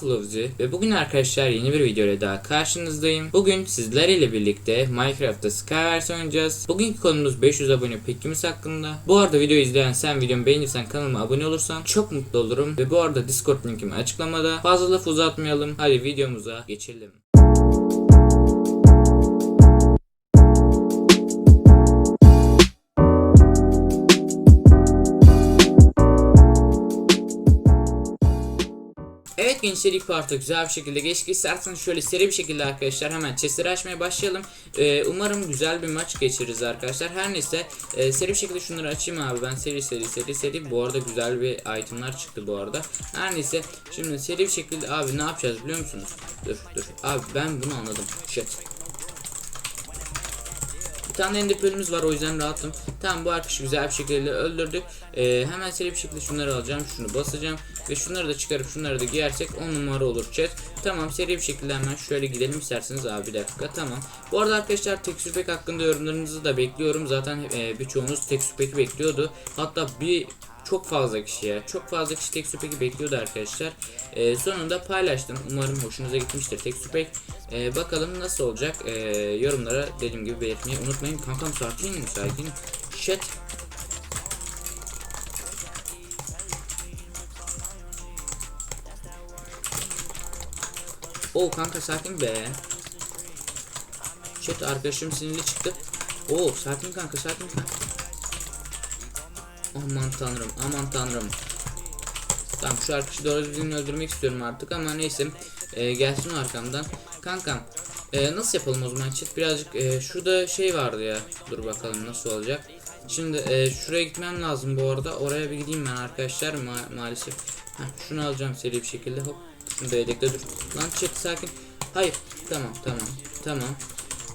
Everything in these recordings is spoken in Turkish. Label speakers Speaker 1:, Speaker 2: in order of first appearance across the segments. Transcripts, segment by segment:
Speaker 1: Flovzi ve bugün arkadaşlar yeni bir video ile daha karşınızdayım. Bugün sizler ile birlikte Minecraft'ta Skywars oynayacağız. Bugünkü konumuz 500 abone pekimiz hakkında. Bu arada videoyu izleyen sen videomu beğenirsen kanalıma abone olursan çok mutlu olurum. Ve bu arada Discord linkimi açıklamada. Fazla laf uzatmayalım. Hadi videomuza geçelim. Evet gençler ilk parta güzel bir şekilde geçtik. İsterseniz şöyle seri bir şekilde arkadaşlar hemen chestleri açmaya başlayalım. Ee, umarım güzel bir maç geçiririz arkadaşlar. Her neyse e, seri bir şekilde şunları açayım abi. Ben seri seri seri seri. Bu arada güzel bir itemlar çıktı bu arada. Her neyse şimdi seri bir şekilde abi ne yapacağız biliyor musunuz? Dur dur. Abi ben bunu anladım. Shit. Tane ender pearl'ümüz var o yüzden rahatım. Tamam bu arkadaşı güzel bir şekilde öldürdük. Ee, hemen seri bir şekilde şunları alacağım. Şunu basacağım. Ve şunları da çıkarıp şunları da giyersek 10 numara olur chat. Tamam seri bir şekilde hemen şöyle gidelim isterseniz abi bir dakika tamam. Bu arada arkadaşlar texture pack hakkında yorumlarınızı da bekliyorum. Zaten e, birçoğunuz texture pack'i bekliyordu. Hatta bir çok fazla kişi ya. Çok fazla kişi texture pack'i bekliyordu arkadaşlar. Ee, sonunda paylaştım. Umarım hoşunuza gitmiştir texture pack. Ee, bakalım nasıl olacak. Ee, yorumlara dediğim gibi belirtmeyi unutmayın. Kankam sakin sakin. Shit. Oo kanka sakin be. Shit arkadaşım sinirli çıktı. Oo sakin kanka sakin kanka. Aman tanrım aman tanrım. Tamam şu arkadaşı doğru düzgün öldürmek istiyorum artık ama neyse e, gelsin arkamdan. Kankam e, nasıl yapalım o zaman chat birazcık e, şurada şey vardı ya dur bakalım nasıl olacak. Şimdi e, şuraya gitmem lazım bu arada oraya bir gideyim ben arkadaşlar ma- maalesef. Heh, şunu alacağım seri bir şekilde hop. Şunu da dur. Lan chat sakin. Hayır tamam tamam tamam.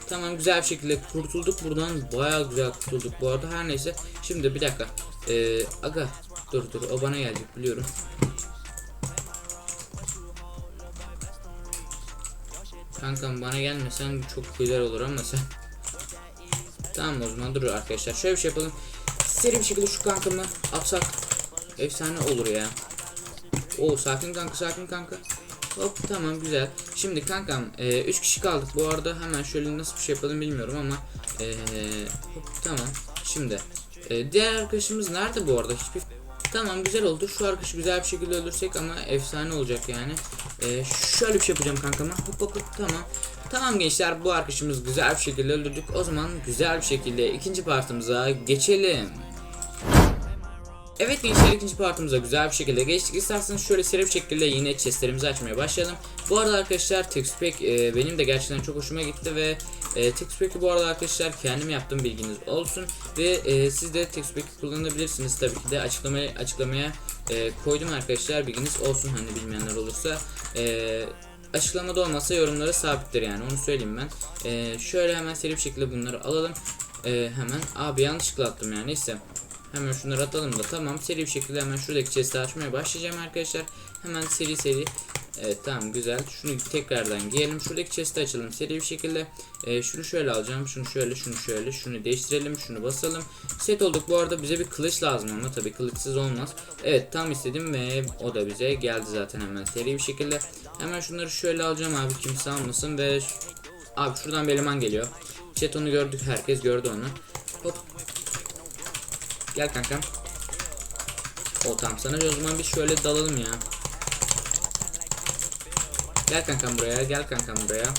Speaker 1: Tamam güzel bir şekilde kurtulduk buradan bayağı güzel kurtulduk bu arada her neyse şimdi bir dakika ee, aga dur dur. O bana gelecek biliyorum. Kankam bana gelmesen çok güzel olur ama sen Tamam o zaman dur arkadaşlar. Şöyle bir şey yapalım. Seri bir şekilde şu kankamı atsak Efsane olur ya. Oo sakin kanka sakin kanka. Hop tamam güzel. Şimdi kankam 3 kişi kaldık. Bu arada hemen şöyle nasıl bir şey yapalım bilmiyorum ama e, hop tamam. Şimdi e, diğer arkadaşımız nerede bu arada? Hiçbir Tamam güzel oldu. Şu arkadaşı güzel bir şekilde öldürsek ama efsane olacak yani. E, şöyle bir şey yapacağım kankama. Hop hop hop tamam. Tamam gençler bu arkadaşımız güzel bir şekilde öldürdük. O zaman güzel bir şekilde ikinci partımıza geçelim. Evet gençler ikinci partımıza güzel bir şekilde geçtik. İsterseniz şöyle seri bir şekilde yine chestlerimizi açmaya başlayalım. Bu arada arkadaşlar texture pack e, benim de gerçekten çok hoşuma gitti ve e, texture pack'i bu arada arkadaşlar kendim yaptım bilginiz olsun. Ve e, siz de texture pack kullanabilirsiniz tabii ki de açıklamaya açıklamaya e, koydum arkadaşlar bilginiz olsun hani bilmeyenler olursa. E, açıklamada olmasa yorumlara sabittir yani onu söyleyeyim ben. E, şöyle hemen seri bir şekilde bunları alalım. E, hemen abi yanlışlıkla attım yani neyse. Hemen şunları atalım da tamam seri bir şekilde hemen şuradaki chest'i açmaya başlayacağım arkadaşlar. Hemen seri seri. Evet tamam güzel. Şunu tekrardan giyelim. Şuradaki chest'i açalım seri bir şekilde. Ee, şunu şöyle alacağım. Şunu şöyle şunu şöyle. Şunu değiştirelim. Şunu basalım. Set olduk. Bu arada bize bir kılıç lazım ama tabii kılıçsız olmaz. Evet tam istedim ve o da bize geldi zaten hemen seri bir şekilde. Hemen şunları şöyle alacağım abi kimse almasın ve Abi şuradan bir eleman geliyor. Chat onu gördük. Herkes gördü onu. Hop Gel kankam. O tamam sana o zaman bir şöyle dalalım ya. Gel kankam buraya, gel kankam buraya.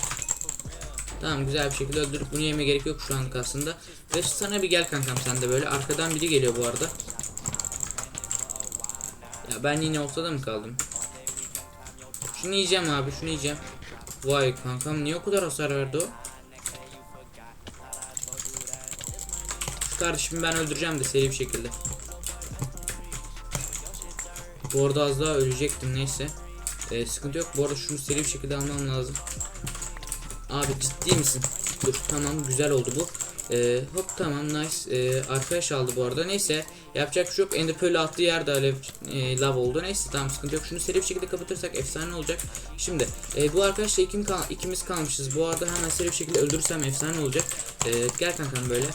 Speaker 1: Tamam güzel bir şekilde öldürüp bunu yeme gerek yok şu anlık aslında. Ve sana bir gel kankam sen de böyle. Arkadan biri geliyor bu arada. Ya ben yine ortada mı kaldım? Şunu yiyeceğim abi şunu yiyeceğim. Vay kankam niye o kadar hasar verdi o? Şu kardeşimi ben öldüreceğim de seri bir şekilde. Bu arada az daha ölecektim neyse. Ee, sıkıntı yok. Bu arada şunu seri bir şekilde almam lazım. Abi ciddi misin? Dur tamam güzel oldu bu. Ee, hop tamam nice. Ee, arkadaş aldı bu arada. Neyse yapacak bir şey yok. Ender attığı yerde alev e, lav oldu. Neyse tamam sıkıntı yok. Şunu seri bir şekilde kapatırsak efsane olacak. Şimdi e, bu arkadaşla ikim kal ikimiz kalmışız. Bu arada hemen seri bir şekilde öldürürsem efsane olacak. Ee, gel kankam böyle.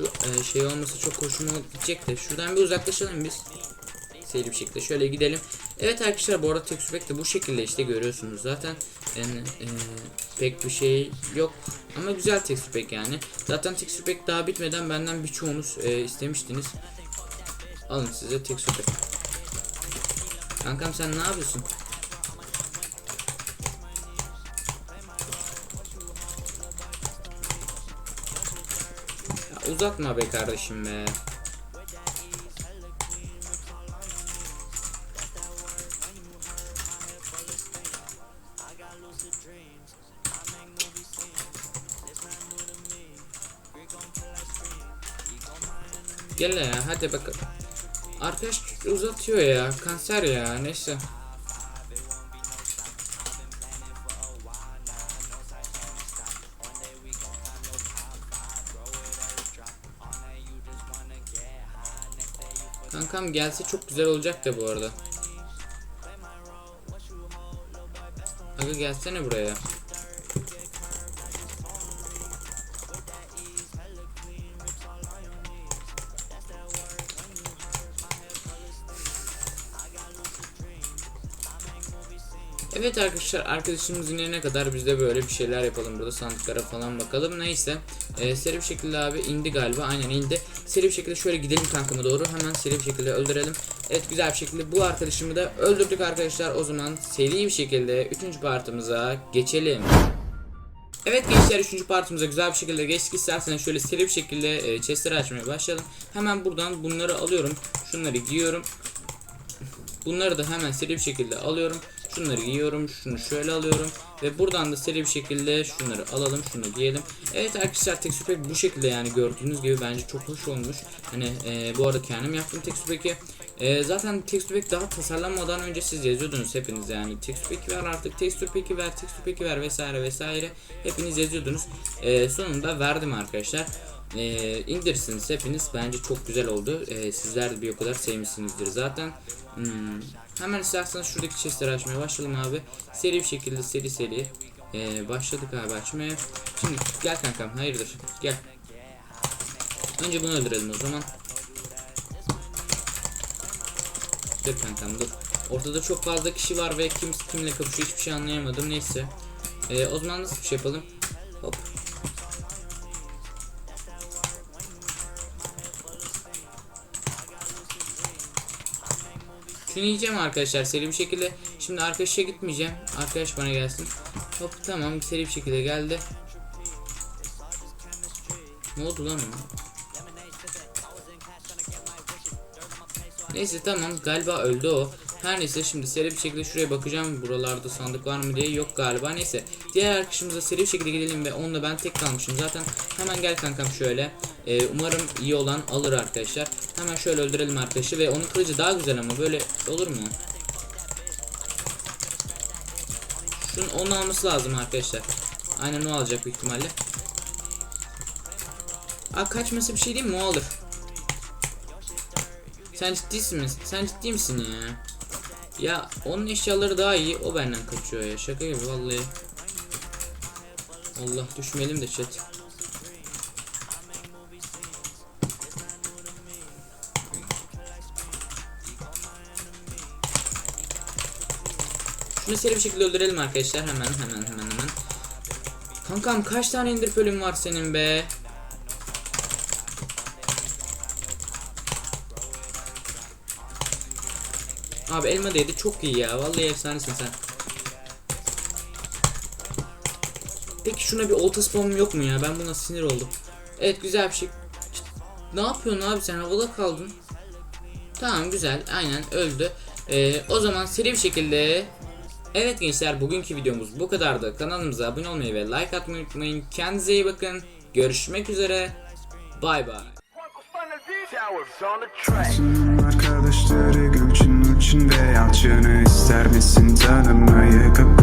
Speaker 1: Şu e, şey olması çok hoşuma gidecek de. Şuradan bir uzaklaşalım biz. seri bir şekilde şöyle gidelim. Evet arkadaşlar bu arada pack de bu şekilde işte görüyorsunuz zaten. Yani e, pek bir şey yok ama güzel tekstür pack yani. Zaten tekstür pack daha bitmeden benden birçoğunuz e, istemiştiniz. Alın size tekstür pack. Kankam sen ne yapıyorsun? Uzatma be kardeşim be. Gel ya hadi bakalım. Arkadaş uzatıyor ya kanser ya neyse. Kankam gelse çok güzel olacak da bu arada. Aga gelsene buraya. Evet arkadaşlar arkadaşımız inene kadar biz de böyle bir şeyler yapalım. Burada sandıklara falan bakalım. Neyse. Ee, seri bir şekilde abi indi galiba. Aynen indi. Seri bir şekilde şöyle gidelim kankama doğru. Hemen seri bir şekilde öldürelim. Evet güzel bir şekilde bu arkadaşımı da öldürdük arkadaşlar. O zaman seri bir şekilde 3. partımıza geçelim. Evet gençler 3. partimize güzel bir şekilde geçtik. İsterseniz şöyle seri bir şekilde e, chestleri açmaya başlayalım. Hemen buradan bunları alıyorum. Şunları giyiyorum. Bunları da hemen seri bir şekilde alıyorum. Şunları giyiyorum. Şunu şöyle alıyorum. Ve buradan da seri bir şekilde şunları alalım. Şunu giyelim. Evet arkadaşlar tekstür pack bu şekilde yani gördüğünüz gibi bence çok hoş olmuş. Hani e, bu arada kendim yaptım tekstür pack'i. E, zaten tekstür pack daha tasarlanmadan önce siz yazıyordunuz hepiniz yani. Tekstür pack'i ver artık. Tekstür pack'i ver. Tekstür pack'i ver vesaire vesaire. Hepiniz yazıyordunuz. E, sonunda verdim arkadaşlar e, indirirsiniz hepiniz. Bence çok güzel oldu. E, sizler de bir o kadar sevmişsinizdir zaten. Hmm. hemen isterseniz şuradaki chestleri açmaya başlayalım abi. Seri bir şekilde seri seri. E, başladık abi açmaya. Şimdi gel kankam hayırdır? Gel. Önce bunu öldürelim o zaman. Dur kankam dur. Ortada çok fazla kişi var ve kim kimle kapışıyor hiçbir şey anlayamadım. Neyse. E, o zaman nasıl bir şey yapalım Şunu arkadaşlar seri bir şekilde. Şimdi arkadaşa gitmeyeceğim. Arkadaş bana gelsin. Hop tamam seri bir şekilde geldi. Ne oldu lan? Neyse tamam galiba öldü o. Her neyse şimdi seri bir şekilde şuraya bakacağım buralarda sandık var mı diye yok galiba neyse diğer arkadaşımıza seri bir şekilde gidelim ve onunla ben tek kalmışım zaten hemen gel kankam şöyle ee, umarım iyi olan alır arkadaşlar hemen şöyle öldürelim arkadaşı ve onun kılıcı daha güzel ama böyle olur mu şunun onu alması lazım arkadaşlar aynen o alacak büyük ihtimalle Aa kaçması bir şey değil mi o alır sen ciddisin misin? Sen ciddi misin ya? Ya onun eşyaları daha iyi. O benden kaçıyor ya. Şaka gibi vallahi. Allah düşmeyelim de chat. Seri bir şekilde öldürelim arkadaşlar. Hemen hemen hemen hemen. Kankam kaç tane indir bölüm var senin be? Abi elma değdi çok iyi ya. Vallahi efsanesin sen. Peki şuna bir olta spamım yok mu ya? Ben buna sinir oldum. Evet güzel bir şey. Ne yapıyorsun abi sen havada kaldın. Tamam güzel aynen öldü. Ee, o zaman seri bir şekilde Evet gençler bugünkü videomuz bu kadardı. Kanalımıza abone olmayı ve like atmayı unutmayın. Kendinize iyi bakın. Görüşmek üzere. Bay bay.
Speaker 2: Arkadaşları Gülçin içinde yalçını ister misin tanımayı Kapıleyi